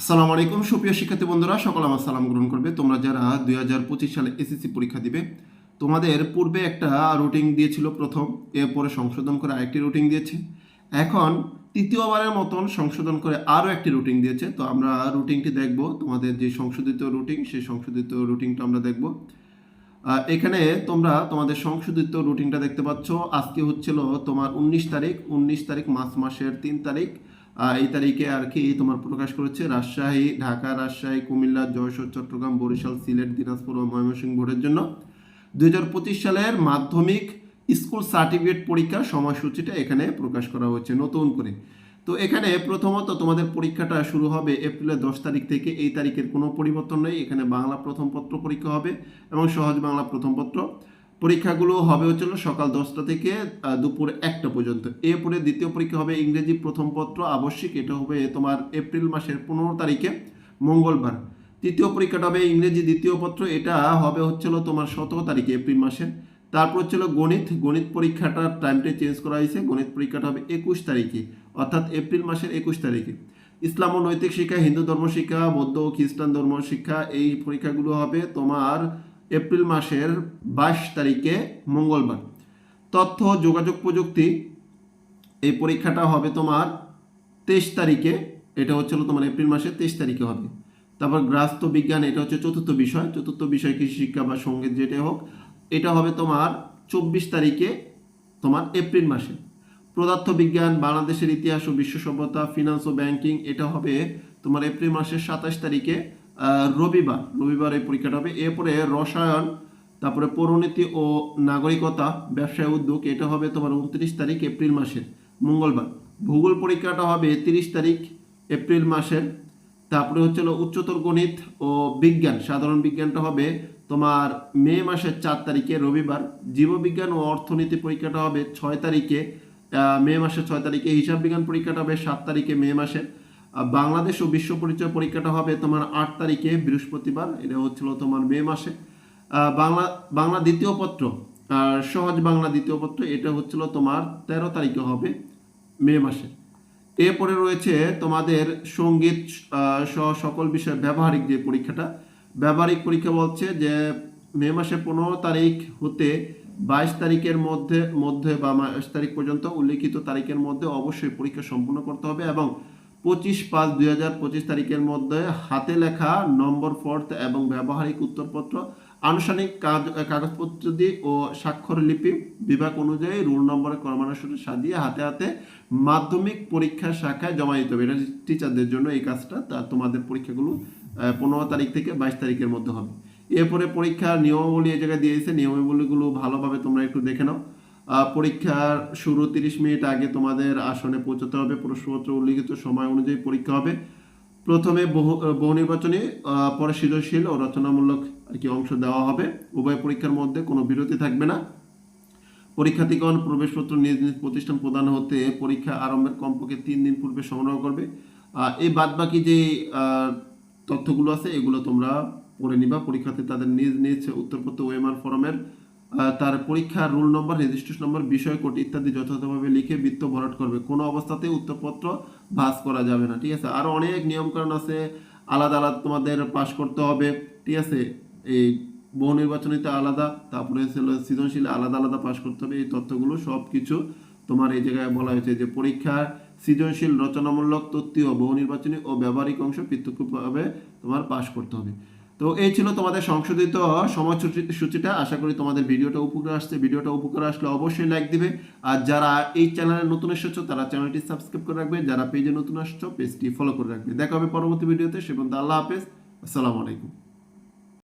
আসসালামু আলাইকুম, সুপ্রিয় শিক্ষার্থী বন্ধুরা, সকল আমার সালাম গ্রহণ করবে। তোমরা যারা দুই হাজার পঁচিশ সালে এসএসসি পরীক্ষা দিবে, তোমাদের পূর্বে একটা রুটিন দিয়েছিল প্রথম, এরপরে সংশোধন করে আরেকটি রুটিন দিয়েছে। এখন তৃতীয়বারের মতন সংশোধন করে আরও একটি রুটিন দিয়েছে। তো আমরা রুটিনটি দেখব, তোমাদের যে সংশোধিত রুটিন, সেই সংশোধিত রুটিনটা আমরা দেখব। এখানে তোমরা তোমাদের সংশোধিত রুটিনটা দেখতে পাচ্ছ। আজকে হচ্ছিল তোমার উনিশ তারিখ উনিশ তারিখ মার্চ মাসের তিন তারিখ। এই তারিখে আর কি তোমার প্রকাশ করেছে? রাজশাহী, ঢাকা, রাজশাহী, কুমিল্লা, যশোর, চট্টগ্রাম, বরিশাল, সিলেট, দিনাজপুর ও ময়মনসিংহ বোর্ডের জন্য। দু হাজার পঁচিশ সালের মাধ্যমিক স্কুল সার্টিফিকেট পরীক্ষার সময়সূচিটা এখানে প্রকাশ করা হয়েছে নতুন করে। তো এখানে প্রথমত তোমাদের পরীক্ষাটা শুরু হবে এপ্রিলের দশ তারিখ থেকে। এই তারিখের কোনো পরিবর্তন নেই। এখানে বাংলা প্রথম পত্র পরীক্ষা হবে এবং সহজ বাংলা প্রথম পত্র। পরীক্ষাগুলো হবে হচ্ছিল সকাল দশটা থেকে দুপুর একটা পর্যন্ত। এরপরে দ্বিতীয় পরীক্ষা হবে ইংরেজি প্রথম পত্র আবশ্যিক, এটা হবে তোমার এপ্রিল মাসের পনেরো তারিখে, মঙ্গলবার। তৃতীয় পরীক্ষাটা হবে ইংরেজি দ্বিতীয় পত্র, এটা হবে হচ্ছিল তোমার সতেরো তারিখে, এপ্রিল মাসের। তারপর হচ্ছিল গণিত গণিত পরীক্ষাটার টাইমটা চেঞ্জ করা হয়েছে, গণিত পরীক্ষাটা হবে একুশ তারিখে, অর্থাৎ এপ্রিল মাসের একুশ তারিখে। ইসলাম ও নৈতিক শিক্ষা, হিন্দু ধর্ম শিক্ষা, বৌদ্ধ খ্রিস্টান ধর্ম শিক্ষা, এই পরীক্ষাগুলো হবে তোমার এপ্রিল মাসের বাইশ তারিখে মঙ্গলবার। তথ্য যোগাযোগ প্রযুক্তি, এই পরীক্ষাটা হবে তোমার তেইশ তারিখে, এটা হচ্ছিল তোমার এপ্রিল মাসের তেইশ তারিখে হবে। তারপর গ্রাস্ত বিজ্ঞান, এটা হচ্ছে চতুর্থ বিষয় চতুর্থ বিষয় কৃষি শিক্ষা বা সংগীত যেটা হোক, এটা হবে তোমার চব্বিশ তারিখে তোমার এপ্রিল মাসে। পদার্থ বিজ্ঞান বাংলাদেশের ইতিহাস ও বিশ্ব সভ্যতা, ফিনান্স ও ব্যাংকিং, এটা হবে তোমার এপ্রিল মাসের সাতাশ তারিখে রবিবার রবিবার এই পরীক্ষাটা হবে। এরপরে রসায়ন তারপরে পৌরনীতি ও নাগরিকতা ব্যবসায় উদ্যোগ এটা হবে তোমার উনত্রিশ তারিখ এপ্রিল মাসের মঙ্গলবার। ভূগোল পরীক্ষাটা হবে তিরিশ তারিখ এপ্রিল মাসের। তারপরে হচ্ছে উচ্চতর গণিত ও বিজ্ঞান সাধারণ বিজ্ঞানটা হবে তোমার মে মাসের চার তারিখে রবিবার। জীববিজ্ঞান ও অর্থনীতি পরীক্ষাটা হবে ছয় তারিখে মে মাসের ছয় তারিখে। হিসাব বিজ্ঞান পরীক্ষাটা হবে সাত তারিখে মে মাসে আহ, বাংলাদেশ ও বিশ্ব পরিচয় পরীক্ষাটা হবে তোমার আট তারিখে, বৃহস্পতিবার। এটা হচ্ছিল তোমার মে মাসে। বাংলা বাংলা দ্বিতীয় পত্র, আর সহজ বাংলা দ্বিতীয় পত্র, এটা হচ্ছিল তোমার তেরো তারিখে হবে, মে মাসে। এরপরে রয়েছে তোমাদের সংগীত সহ সকল বিষয়ে, ব্যবহারিক যে পরীক্ষাটা, ব্যবহারিক পরীক্ষা বলছে যে মে মাসে পনেরো তারিখ হতে বাইশ তারিখের মধ্যে মধ্যে বা বাইশ তারিখ পর্যন্ত উল্লিখিত তারিখের মধ্যে অবশ্যই পরীক্ষা সম্পূর্ণ করতে হবে এবং পঁচিশ পাঁচ দুই তারিখের মধ্যে হাতে লেখা নম্বর, ফর্থ এবং ব্যবহারিক উত্তরপত্র, আনুষ্ঠানিক কাজ- কাগজপত্র দিয়ে ও স্বাক্ষর লিপি বিভাগ অনুযায়ী রোল নম্বরের ক্রমানুসারে সাজিয়ে হাতে হাতে মাধ্যমিক পরীক্ষা শাখায় জমা দিতে হবে। এটা টিচারদের জন্য এই কাজটা। তা তোমাদের পরীক্ষাগুলো পনেরো তারিখ থেকে বাইশ তারিখের মধ্যে হবে। এরপরে পরীক্ষার নিয়মাবলী এই জায়গায় দিয়েছে। নিয়মাবলীগুলো ভালোভাবে তোমরা একটু দেখে নাও। পরীক্ষার শুরু তিরিশ মিনিট আগে তোমাদের আসনে পৌঁছতে হবে। প্রশ্নপত্র উল্লিখিত সময় অনুযায়ী পরীক্ষা হবে। প্রথমে বহু বহু নির্বাচনী পরে সৃজনশীল ও রচনামূলক আর কি অংশ দেওয়া হবে। উভয় পরীক্ষার মধ্যে কোনো বিরতি থাকবে না। পরীক্ষার্থীগণ প্রবেশপত্র নিজ নিজ প্রতিষ্ঠান প্রদান হতে পরীক্ষা আরম্ভের কমপক্ষে তিন দিন পূর্বে সংগ্রহ করবে। এই বাদবাকি যে তথ্যগুলো আছে, এগুলো তোমরা পড়ে নিবা। পরীক্ষার্থী তাদের নিজ নিজ উত্তরপত্র ওএমআর ফরমের তার পরীক্ষার রোল নম্বর রেজিস্ট্রেশন নম্বর বিষয় কোড ইত্যাদি যথাযথভাবে লিখে বৃত্ত ভরাট করবে। কোনো অবস্থাতেই উত্তরপত্র ভাঁজ করা যাবে না, ঠিক আছে? আরও অনেক নিয়মকানুন আছে, আলাদা আলাদা তোমাদের পাশ করতে হবে, ঠিক আছে? এই বহু নির্বাচনীতে আলাদা, তারপরে সৃজনশীল, আলাদা আলাদা পাশ করতে হবে, এই তথ্যগুলো সব কিছু তোমার এই জায়গায় বলা হয়েছে যে পরীক্ষার সৃজনশীল রচনামূলক তত্ত্বীয় বহু নির্বাচনী ও ব্যবহারিক অংশ পৃথকভাবে তোমার পাশ করতে হবে। তো এই ছিল তোমাদের সংশোধিত সময়সূচি সূচিটা আশা করি তোমাদের ভিডিওটা উপকার আসছে। ভিডিওটা উপকার আসলে অবশ্যই লাইক দিবে। আর যারা এই চ্যানেলে নতুন এসেছ, তারা চ্যানেলটি সাবস্ক্রাইব করে রাখবে। যারা পেজে নতুন আসছো পেজটি ফলো করে রাখবে। দেখা হবে পরবর্তী ভিডিওতে। সে আল্লাহ হাফেজ। আসসালামু আলাইকুম।